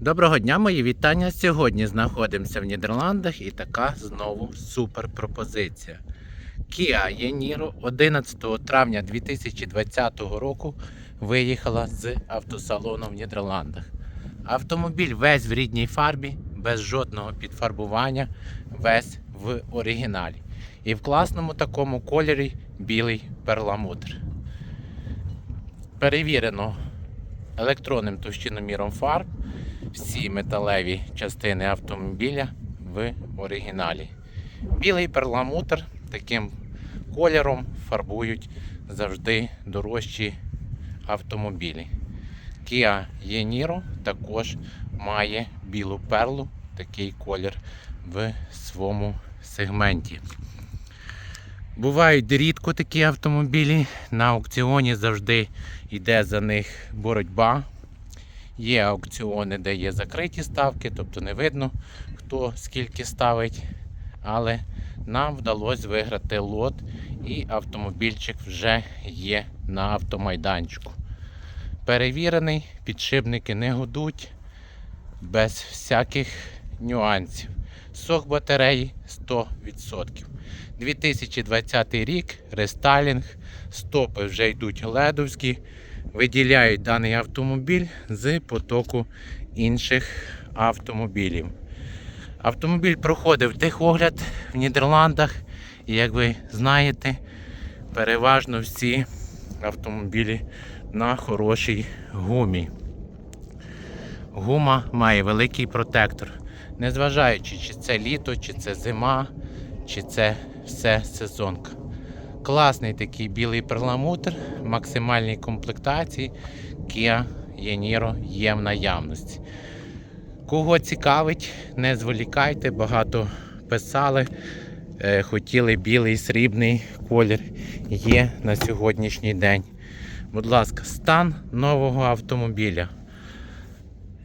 Доброго дня, мої вітання. Сьогодні знаходимося в Нідерландах і така знову супер пропозиція. Kia Yeniro 11 травня 2020 року виїхала з автосалону в Нідерландах. Автомобіль весь в рідній фарбі, без жодного підфарбування, весь в оригіналі. І в класному такому кольорі білий перламутр. Перевірено електронним товщиноміром фарб всі металеві частини автомобіля в оригіналі. Білий перламутр таким кольором фарбують завжди дорожчі автомобілі. Kia Yeniro також має білу перлу, такий колір в своєму сегменті. Бувають рідко такі автомобілі. На аукціоні завжди йде за них боротьба. Є аукціони, де є закриті ставки, тобто не видно, хто скільки ставить. Але нам вдалося виграти лот, і автомобільчик вже є на автомайданчику. Перевірений, підшипники не гудуть, без всяких нюансів. Сох батареї 100%. 2020 рік, рестайлінг, стопи вже йдуть ледовські виділяють даний автомобіль з потоку інших автомобілів. Автомобіль проходив техогляд в Нідерландах, і як ви знаєте, переважно всі автомобілі на хорошій гумі. Гума має великий протектор. Незважаючи, чи це літо, чи це зима, чи це все сезонка. Класний такий білий перламутр, максимальній комплектації Kia Yeniro є в наявності. Кого цікавить, не зволікайте, багато писали, е, хотіли білий срібний колір. Є на сьогоднішній день. Будь ласка, стан нового автомобіля.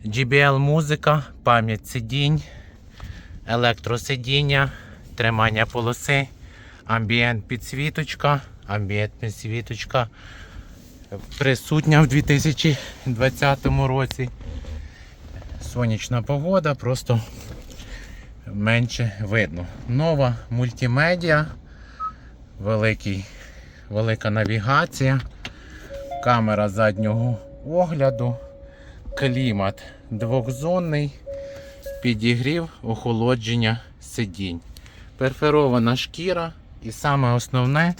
GBL музика, пам'ять сидінь, електросидіння, тримання полоси амбієнт підсвіточка, амбієнт підсвіточка присутня в 2020 році. Сонячна погода, просто менше видно. Нова мультимедіа, великий, велика навігація, камера заднього огляду, клімат двохзонний, підігрів, охолодження сидінь. Перферована шкіра. І саме основне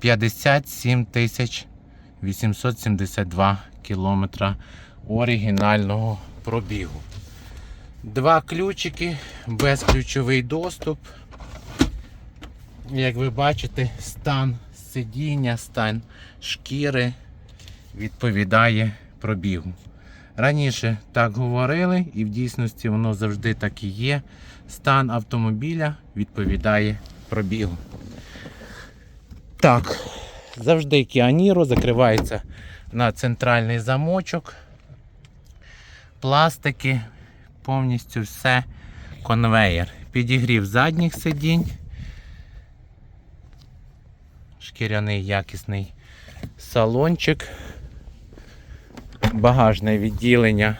57 тисяч 872 кілометра оригінального пробігу. Два ключики, безключовий доступ. Як ви бачите, стан сидіння, стан шкіри відповідає пробігу. Раніше так говорили, і в дійсності воно завжди так і є. Стан автомобіля відповідає пробігу. Так, завжди Кіаніро закривається на центральний замочок. Пластики, повністю все конвеєр. Підігрів задніх сидінь. Шкіряний якісний салончик. Багажне відділення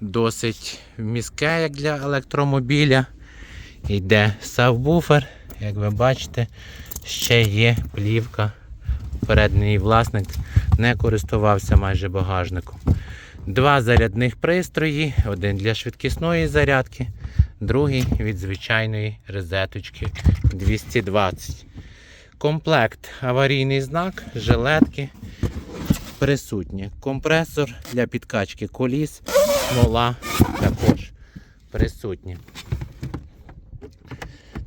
досить міське, як для електромобіля. Йде сабвуфер, як ви бачите, ще є плівка. Передній власник не користувався майже багажником. Два зарядних пристрої, один для швидкісної зарядки, другий від звичайної розеточки 220. Комплект аварійний знак, жилетки присутні. Компресор для підкачки коліс, смола також присутні.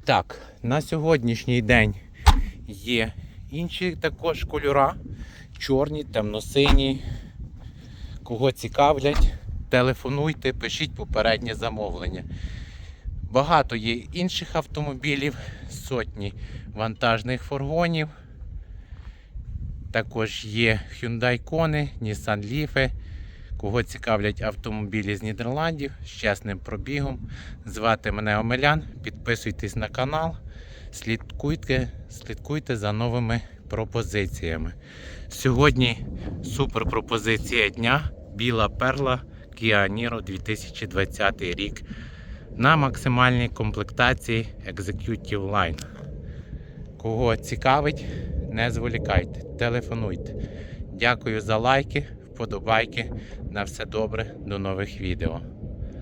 Так, на сьогоднішній день є інші також кольора. Чорні, темно-сині. Кого цікавлять, телефонуйте, пишіть попереднє замовлення. Багато є інших автомобілів, сотні вантажних фургонів. Також є Hyundai Kona, Nissan Leaf. Кого цікавлять автомобілі з Нідерландів з чесним пробігом. Звати мене Омелян. Підписуйтесь на канал, слідкуйте, слідкуйте за новими пропозиціями. Сьогодні супер пропозиція дня. Біла перла Niro 2020 рік на максимальній комплектації Executive Line. Кого цікавить, не зволікайте, телефонуйте. Дякую за лайки, вподобайки. На все добре, до нових відео.